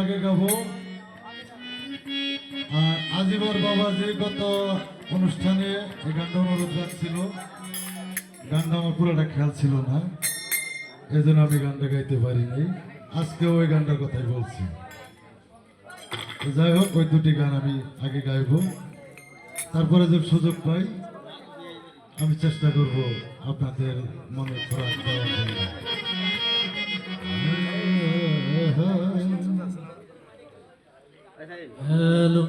আগে গাবো। আর বাবাজি গত অনুষ্ঠানে গানটা অনুরোধ গানটা আমার পুরোটা খেয়াল ছিল না এই জন্য আমি গানটা গাইতে পারিনি। আজকে ওই গানটার কথাই বলছি। যাই হোক, ওই দুটি গান আমি আগে গাইবো। তারপরে যদি সুযোগ পাই আমি চেষ্টা করব আপনাদের মনে খোরাক দেওয়ার জন্য হ্যালো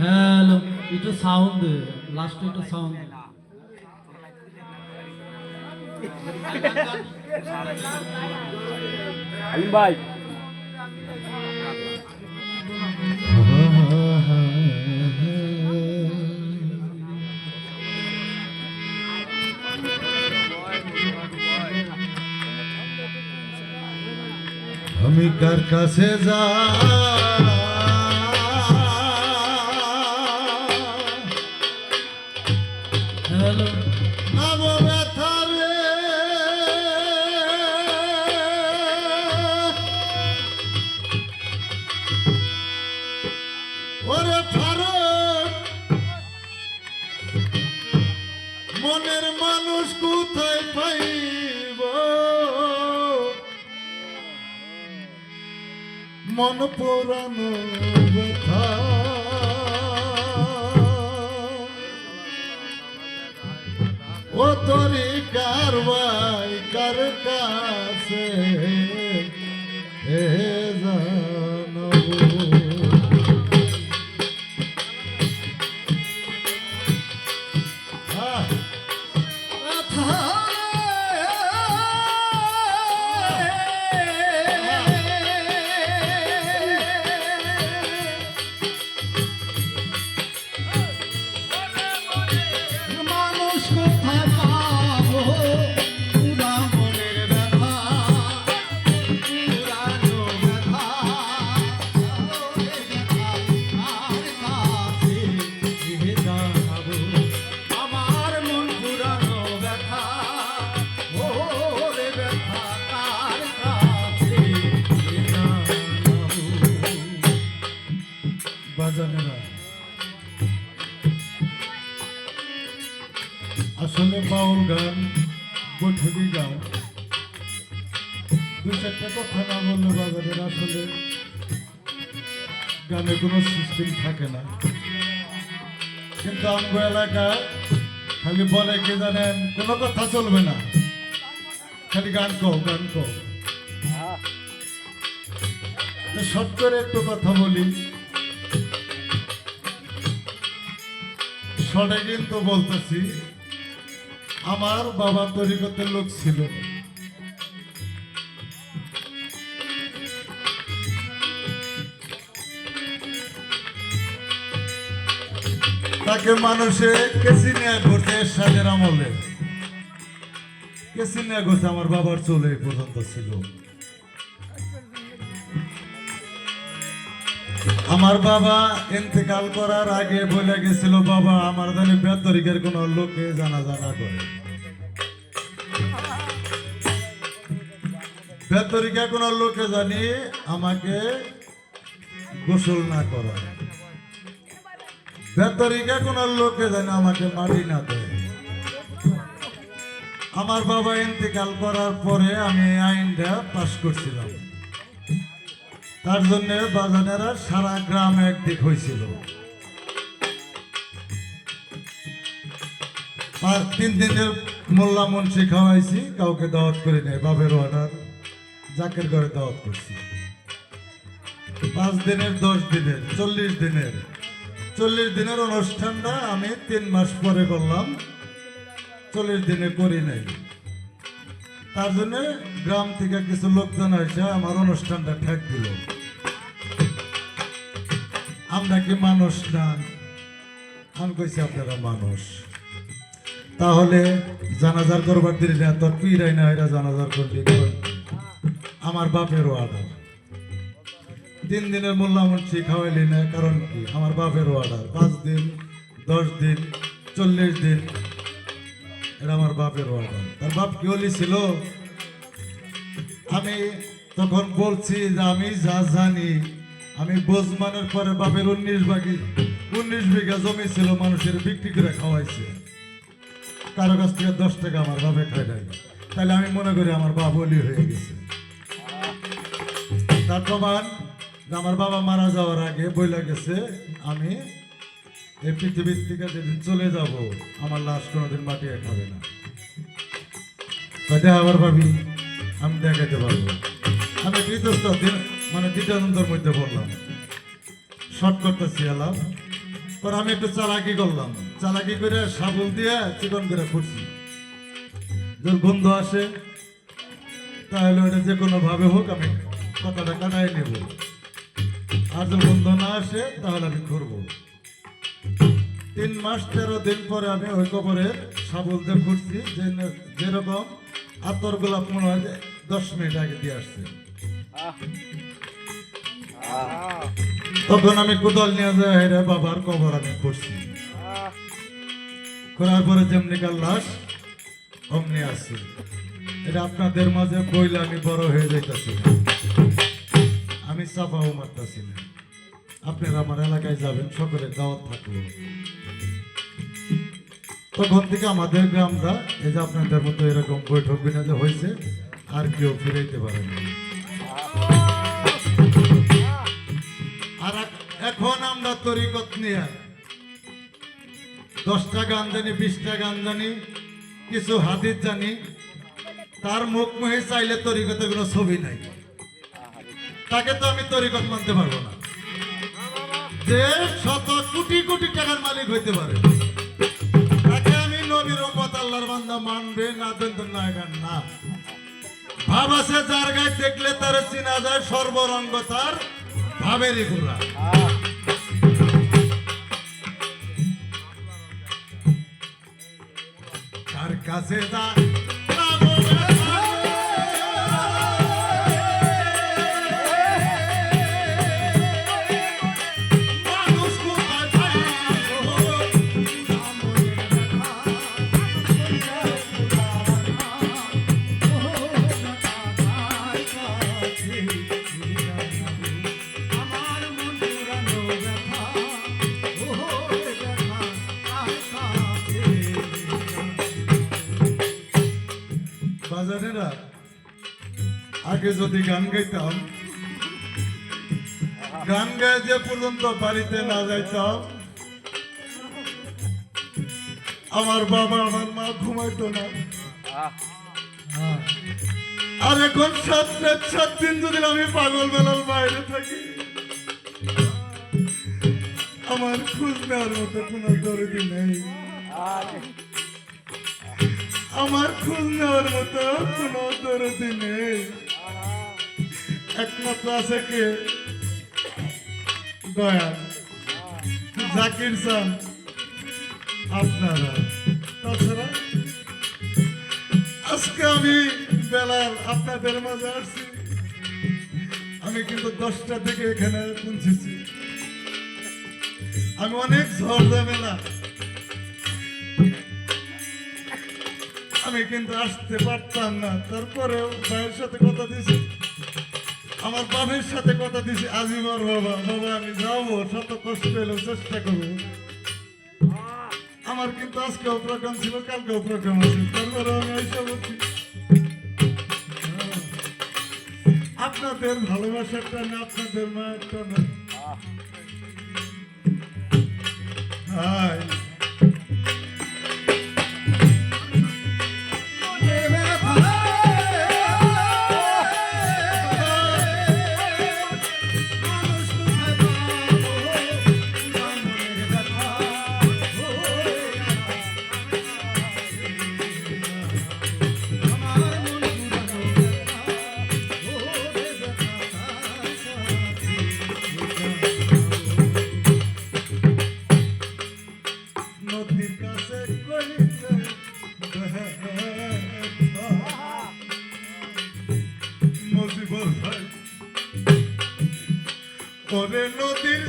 হ্যালো একটু সাউন্ড লাস্টে একটু সাউন্ড আলিম ভাই কার কাছে যা। ওরে মন পুরানো ব্যথা। ও তোরি কারবাই কার কাছে? এ গানে কোনো সিস্টেম থাকে না। কিন্তু আমগো এলাকায় খালি বলে কি জানেন কোনো কথা চলবে না। খালি গান কও গান কও। তো শর্ট করে একটু কথা বলি। শর্টে কিন্তু বলতেছি, আমার বাবা তরিকতের লোক ছিল। তাকে মানুষে কেসি নিয়ে ঘুরতে সাজের আমলে। কেসি নিয়ে ঘুরতে আমার বাবার চলে পর্যন্ত ছিল। আমার বাবা ইন্তেকাল করার আগে বলে গেছিল, বাবা, আমার জানি বেতরিকের কোন লোকে জানা জানা করে বেতরিকা কোন লোকে জানি আমাকে গোসল না করা বেতরিকা কোন লোকে জানি আমাকে মাটি না দেয়। আমার বাবা ইন্তেকাল করার পরে আমি এই আইনটা পাশ করছিলাম। তার জন্য বাজানেরা সারা গ্রাম একদিক হয়েছিল আর তিন দিনের মোল্লা মুন্সি খাওয়াইছি, কাউকে দাওয়াত করে নেই, বাপের অর্ডার জাকের ঘরে দাওয়াত করছি। পাঁচ দিনের, দশ দিনের, চল্লিশ দিনের চল্লিশ দিনের অনুষ্ঠানটা আমি তিন মাস পরে করলাম। চল্লিশ দিনে করি নাই। তার জন্য গ্রাম থেকে কিছু লোকজন এসে আমার অনুষ্ঠানটা ঠেক দিল। আমরা কি মানুষ না? আমি কইছি, আপনারা মানুষ। তাহলে জানাজার করবার দিলি না, তোর পিরাই না এরা জানাজার করলি। কর। আমার বাপেরও আর্ডার তিন দিনের মূল্যামন্ত্রী খাওয়াইলি না, কারণ কি? আমার বাপের অর্ডার পাঁচ দিন, দশ দিন, চল্লিশ দিন, এটা আমার বাপের অর্ডার তার বাপ কি ছিল? আমি তখন বলছি যে আমি যা জানি, আমি বোঝমানের পরে বাপের উনিশ বাকি, উনিশ বিঘা জমি ছিল, মানুষের বিক্রি করে খাওয়াইছে। কারও কাছ থেকে দশ টাকা আমার বাপে খাই নাই। তাহলে আমি মনে করি আমার বাপ অলি হয়ে গেছে। তার প্রমাণ? আমার বাবা মারা যাওয়ার আগে বইলা গেছে, আমি এই পৃথিবীর থেকে যেদিন চলে যাব, আমার লাশ কোনোদিন মাটিয়ে খাবে না। কথা আবার ভাবি, আমি দেখাতে পারব। আমি কৃতস্থ মানে দ্বিতীয়ানন্দর মধ্যে বললাম শর্ট করতেছি এলাম। পর আমি একটু চালাকি করলাম। চালাকি করে সাবল দিয়ে চিকন করে ফুটছি যদি গন্ধ আসে, তাহলে ওটা যে কোনো ভাবে হোক, আমি কথাটা কাটাই নেব। আর গন্ধ না আসে, তাহলে আমি করব তিন মাস তেরো দিন পরে আমি ওই কবরের সাবল দিয়ে ফুটছি যে- যেরকম আতর গোলাপ মনে হয় দশ মিনিট আগে দিয়ে আসছে। তখন আমি কোদাল নিয়ে যাই হেরে বাবার কবর আমি করছি করার পরে যেমনি কাল লাশ, অমনি আসছে। এটা আপনাদের মাঝে বইলে আমি বড় হয়ে যাইতেছি। আমি চাপাও মারতেছি না আপনারা আমার এলাকায় যাবেন সকলে দাওয়াত থাকল। তখন থেকে আমাদের গ্রামটা, এই যে আপনাদের মতো এরকম বৈঠক বিনাজে হয়েছে, আর কেউ ফিরাইতে পারে না। আর এখন আমরা তরিকত নিয়ে, দশটা গান জানি, বিশটা গান জানি, কিছু হাদিস জানি, তার মুখ মুহে চাইলে তরিকতের কোনো ছবি নাই। তাকে তো আমি তরিকত মানতে পারব না। যে শত কোটি কোটি টাকার মালিক হইতে পারে, তাকে আমি নবীর উম্মত আল্লাহর বান্দা মানবে না, দেন তো না। ভাব আছে যার গায়ে দেখলে তার চিনা যায় সর্বরঙ্গ তার ভাবেরই ঘোরা কাছে যা বাজারেরা, আগে যদি গান গাইতাম, গান গায়ে যে পর্যন্ত বাড়িতে না যাইতাম, আমার বাবা আমার মা ঘুমাইতো না। আর এখন সাত রাত, সাত দিন যদি আমি পাগল বেলার বাইরে থাকি, আমার খোঁজ নেওয়ার মতো কোনো দরদি নেই। আমার খোঁজ নেওয়ার মতো কোনো দরদি নেই। একমাত্র আছে কে? দয়া। জাকির সান আপনারা। তাছাড়া আজকে আমি বেলার আপনাদের মাঝে আসছি। আমি কিন্তু দশটা থেকে এখানে পৌঁছেছি। আমি অনেক ঝড় ঝামেলা আমি কিন্তু আসতে পারতাম না। তারপরেও ভাইয়ের সাথে কথা দিয়েছি আমার বাবার সাথে কথা দিয়েছি আজিমার বাবা বাবা, আমি যাব, শত কষ্ট হলেও চেষ্টা করব। আমার কিন্তু আজকেও প্রোগ্রাম ছিল, কালকেও প্রোগ্রাম আছে। তারপরে আমি এসে বলছি হ্যাঁ। আপনাদের ভালোবাসার টানে আপনাদের মায়ের টানে। হাই নদীর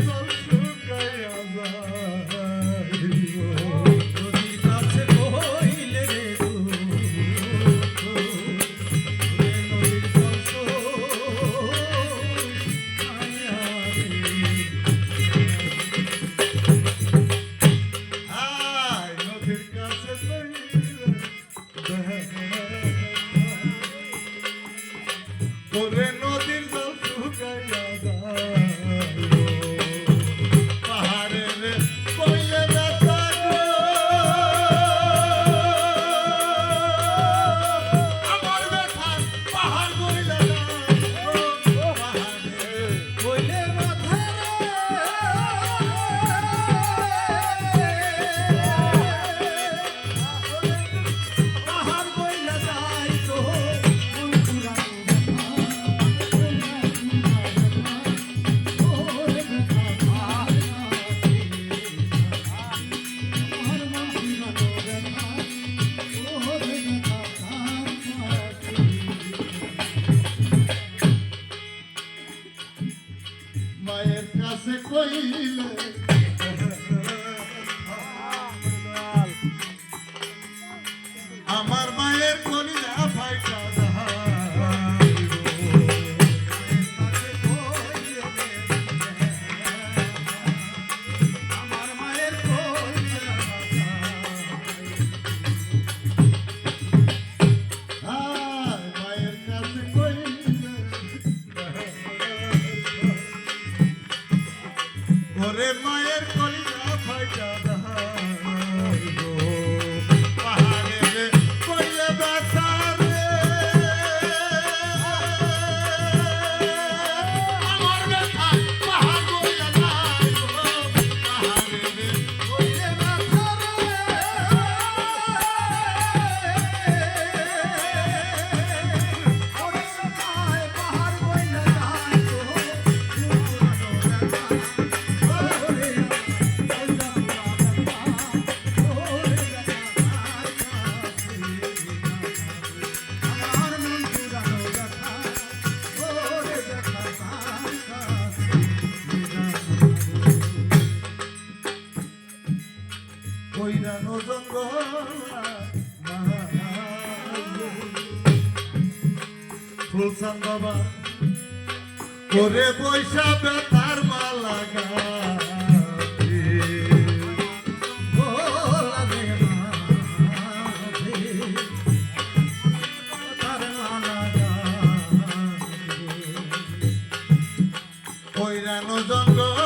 会议 ঘরে মায়ের কলিজা ফাইটা বাবা করে পয়সা বেতার মালা জঙ্গল